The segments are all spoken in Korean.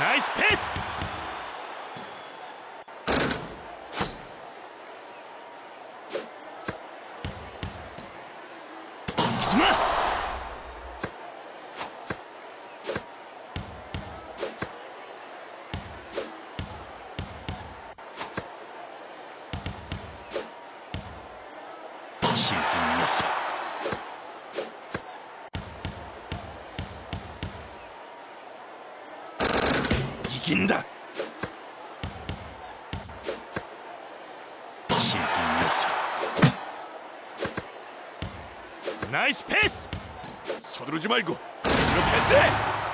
나이스 패스. 하지 실긴 녀석. 나이스 패스. 서두르지 말고 이로 패스해.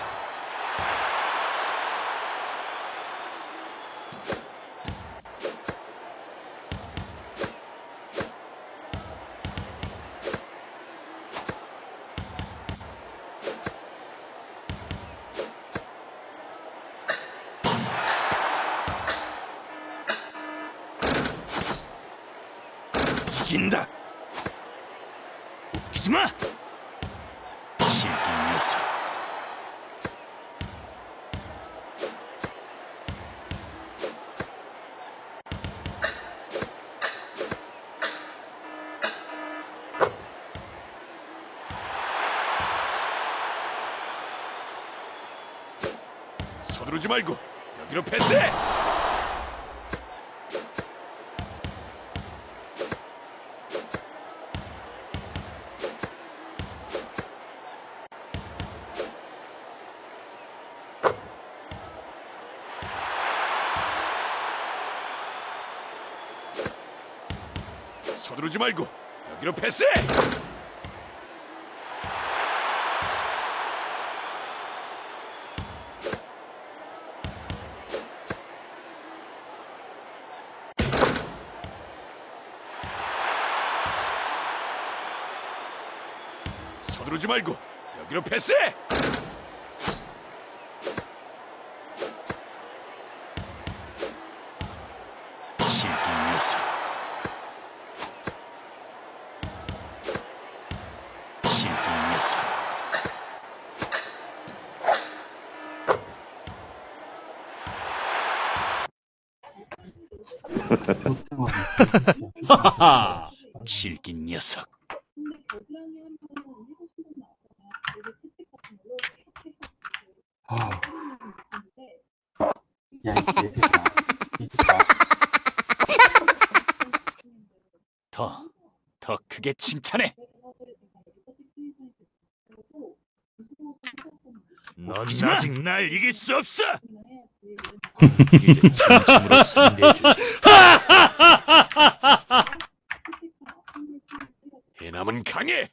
이긴다. 웃기지 마. 실긴 녀석. 서두르지 말고 여기로 패스해. 서두르지 말고 여기로 패스해. 서두르지 말고 여기로 패스해. 탁 해서 아, 근데 야, 이 개새끼야. 이 새끼야. 더, 더 크게 칭찬해. 넌 아직 날 이길 수 없어. 진심으로 상대해주지. 해남은 강해.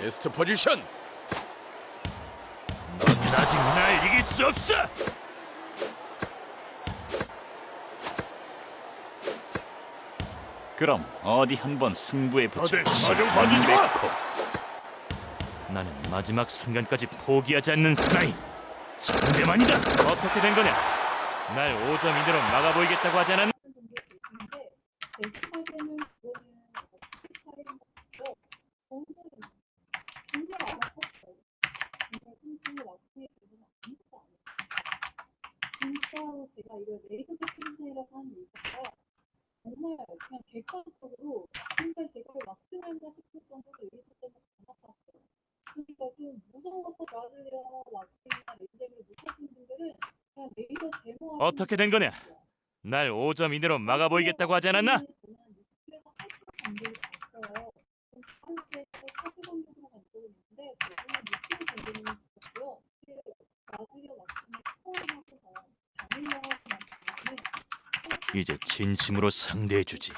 베스트 포지션. 넌 아직 날 이길 수 없어. 그럼 어디 한번 승부에 붙여. 다들 사정 봐주지 마! 나는 마지막 순간까지 포기하지 않는 스나이. 정대만이다. 어떻게 된 거냐? 날 5점 이내로 막아 보이겠다고 하지 않았나? 진짜로 제가 이걸 레이저 테크니션이라고 하는 이유가 정말 그냥 객관적으로 제가 왁싱한다 싶을 정도로 때문에 반갑았어요. 그러니까 좀 무서워서 맞으려 왁싱이나 레이저를 못하시는 분들은 그냥 레이저 제모 어떻게 된 거냐? 날 5점 이내로 막아 보이겠다고 하지 않았나? 이제 진심으로 상대해주지.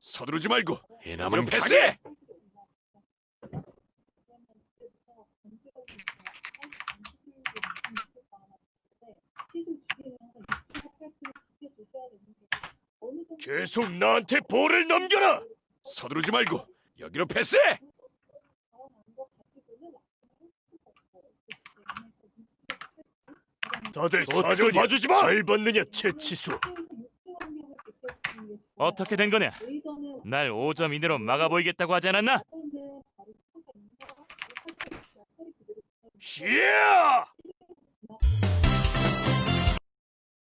서두르지 말고 해남은 패스해. 계속 나한테 볼을 넘겨라. 서두르지 말고 여기로 패스해. 다들 사정 봐주지 마. 잘 받느냐 채치수. 어떻게 된 거냐? 날 5점 이내로 막아 보이겠다고 하지 않았나? 히야!